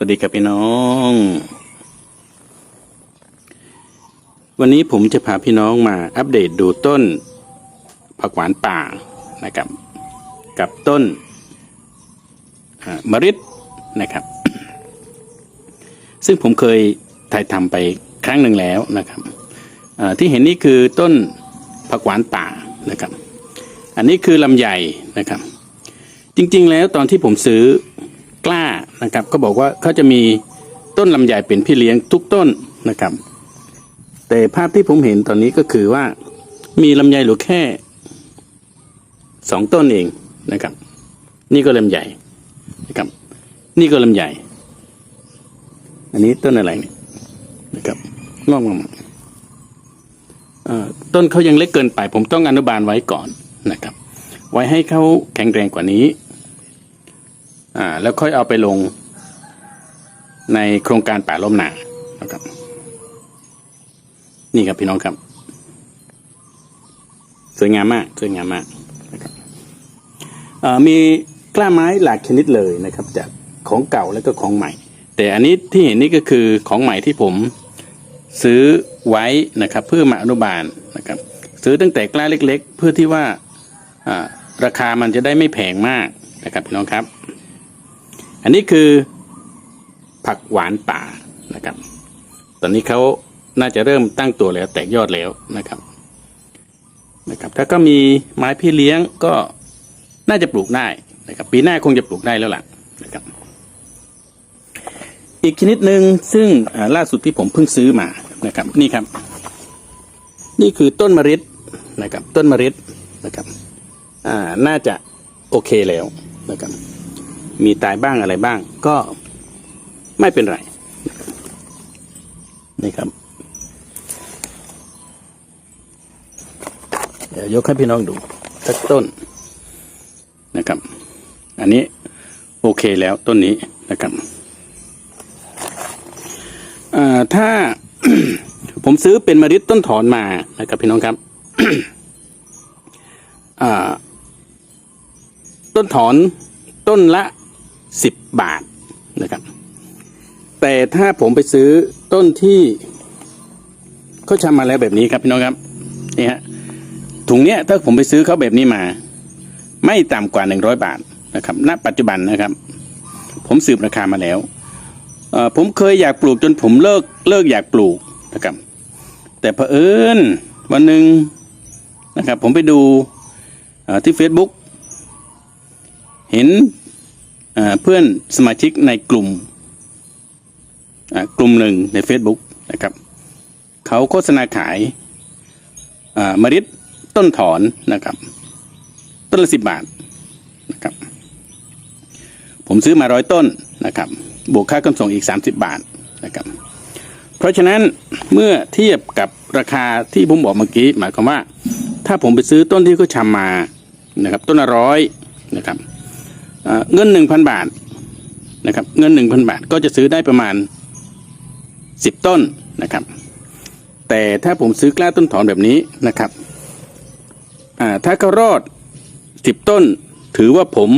สวัสดีครับพี่น้อง วันนี้ผมจะพาพี่น้องมาอัปเดตดูต้นผักหวานป่านะครับ กับต้นมะริดนะครับ ซึ่งผมเคยถ่ายทำไปครั้งหนึ่งแล้วนะครับที่เห็นนี่คือต้นผักหวานป่านะครับ อันนี้คือลำไยนะครับ จริงๆแล้วตอนที่ผมซื้อ นะครับ ก็บอกว่าเขาจะมีต้นลำไยเป็นพี่เลี้ยงทุกต้นนะครับ แต่ภาพที่ผมเห็นตอนนี้ก็คือว่า มีลำไยเหลือแค่สองต้นเองนะครับ นี่ก็ลำไยนะครับ นี่ก็ลำไยอันนี้ต้นอะไรเนี่ยนะครับงอกมาต้นเขายังเล็กเกินไป ผมต้องอนุบาลไว้ก่อนนะครับ ไว้ให้เขาแข็งแรงกว่านี้ อ่าแล้วค่อยเอาไปลงในโครงการป่าล้มหนานะครับ นี่ครับพี่น้องครับ สวยงามมากสวยงามมากนะครับมีกล้าไม้หลากชนิดเลยนะครับ จากของเก่าแล้วก็ของใหม่ แต่อันนี้ที่เห็นนี่ก็คือของใหม่ที่ผมซื้อไว้นะครับ เพื่อมาอนุบาลนะครับ ซื้อตั้งแต่กล้าเล็ก ๆ เพื่อที่ว่าราคามันจะได้ไม่แพงมากนะครับพี่น้องครับ อันนี้คือผักหวานป่านะครับ ตอนนี้เขาน่าจะเริ่มตั้งตัวแล้วแตกยอดแล้วนะครับนะครับ ถ้าก็มีไม้พี่เลี้ยงก็น่าจะปลูกได้นะครับ ปีหน้าคงจะปลูกได้แล้วล่ะนะครับ อีกชนิดหนึ่งซึ่งล่าสุดที่ผมเพิ่งซื้อมานะครับ นี่ครับ นี่คือต้นมะริดนะครับ ต้นมะริดนะครับ อ่า น่าจะโอเคแล้วนะครับ มีตายบ้างอะไรบ้าง ก็ไม่เป็นไรนี่ครับ เดี๋ยวยกให้พี่น้องดูสักต้นนะครับ อันนี้โอเคแล้วต้นนี้นะครับอ่าถ้าผมซื้อเป็นมริดต้นถอนมานะครับพี่น้องครับอ่าต้นถอนต้นละ สิบบาทนะครับ แต่ถ้าผมไปซื้อต้นที่เขาชำมาแล้วแบบนี้ครับพี่น้องครับนี่ฮะถุงเนี้ยถ้าผมไปซื้อเขาแบบนี้มา ไม่ต่ำกว่าหนึ่งร้อยบาทนะครับ ณ ปัจจุบันนะครับ ผมสืบราคามาแล้วผมเคยอยากปลูกจนผมเลิกเลิกอยากปลูกนะครับ แต่เผอิญวันหนึ่งนะครับ ผมไปดูที่ Facebook เห็น เพื่อนสมาชิกในกลุ่มกลุ่มหนึ่งใน Facebook นะครับเขาโฆษณาขายมริดต้นถอนนะครับ ต้นละสิบบาทนะครับ ผมซื้อมาร้อยต้นนะครับ บวกค่าขนส่งอีก 30 บาทนะครับ เพราะฉะนั้นเมื่อเทียบกับราคาที่ผมบอกเมื่อกี้ หมายความว่า ถ้าผมไปซื้อต้นที่เขาชำมานะครับ ต้นละร้อยนะครับ เงินหนึ่งพันบาทนะครับ เงินหนึ่งพันบาทก็จะซื้อได้ประมาณสิบต้นนะครับ แต่ถ้าผมซื้อกล้าต้นถอนแบบนี้นะครับถ้าเขารอดสิบต้น ถือว่าผม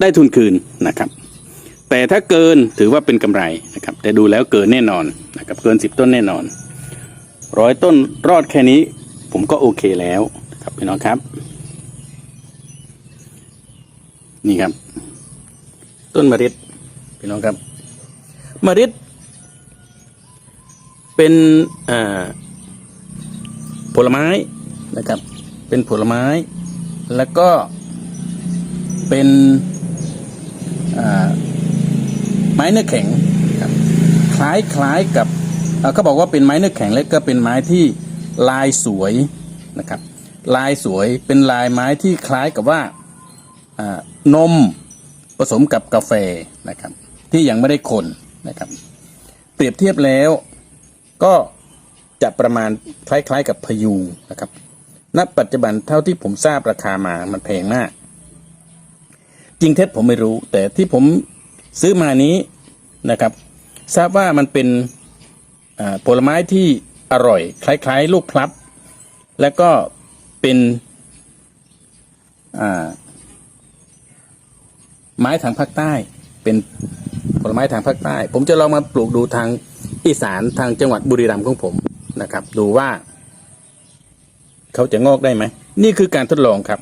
ได้ทุนคืนนะครับ แต่ถ้าเกินถือว่าเป็นกำไรนะครับ แต่ดูแล้วเกินแน่นอนนะครับเกินสิบต้นแน่นอนร้อยต้นรอดแค่นี้ ผมก็โอเคแล้วนะครับพี่น้องครับ นี่ครับ ต้นมะริดพี่น้องครับมะริดเป็นผลไม้นะครับ เป็นผลไม้ แล้วก็เป็นไม้เนื้อแข็งครับคล้ายคล้ายกับเขาบอกว่าเป็นไม้เนื้อแข็งและก็เป็นไม้ที่ลายสวยนะครับ ลายสวยเป็นลายไม้ที่คล้ายกับว่า นมผสมกับกาแฟนะครับ ที่ยังไม่ได้คนนะครับ เปรียบเทียบแล้วก็จะประมาณคล้ายๆกับพยูนะครับณปัจจุบันเท่าที่ผมทราบราคามามันแพงมาก จริงเท็จผมไม่รู้ แต่ที่ผมซื้อมานี้นะครับ ทราบว่ามันเป็นผลไม้ที่อร่อย คล้าย ๆ ลูกพลับ แล้วก็เป็นอ่า ไม้ทางภาคใต้เป็นผลไม้ทางภาคใต้ ผมจะลองมาปลูกดูทางอีสานทางจังหวัดบุรีรัมย์ของผมนะครับ ดูว่า เขาจะงอกได้ไหม นี่คือการทดลองครับ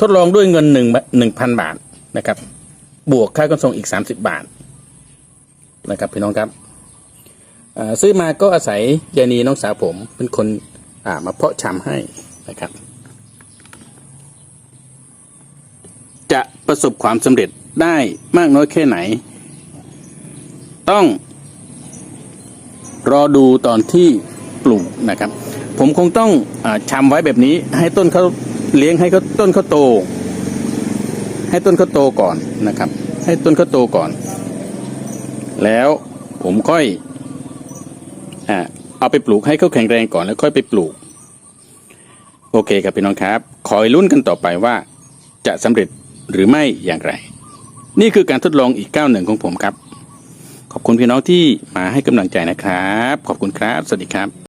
ทดลองด้วยเงินหนึ่งหนึ่งพันบาทนะครับ บวกค่าขนส่งอีกสามสิบบาท นะครับพี่น้องครับซื้อมาก็อาศัยยานีน้องสาวผมเป็นคนมาเพาะชำให้นะครับ จะ ประสบความสำเร็จได้มากน้อยแค่ไหน ต้อง รอดูตอนที่ปลูกนะครับ ผมคงต้องอาชำไว้แบบนี้ ให้ต้นเขาเลี้ยงให้เขาต้นเขาโต ให้ต้นเขาโตก่อนนะครับ ให้ต้นเขาโตก่อน แล้วผมค่อยอเอาไปปลูกให้เขาแข็งแรงก่อนแล้วค่อยไปปลูก โอเคครับพี่น้องครับ คอยลุ้นกันต่อไปว่าจะสำเร็จ หรือไม่อย่างไร นี่คือการทดลองอีกก้าวหนึ่งของผมครับ ขอบคุณพี่น้องที่มาให้กำลังใจนะครับ ขอบคุณครับ สวัสดีครับ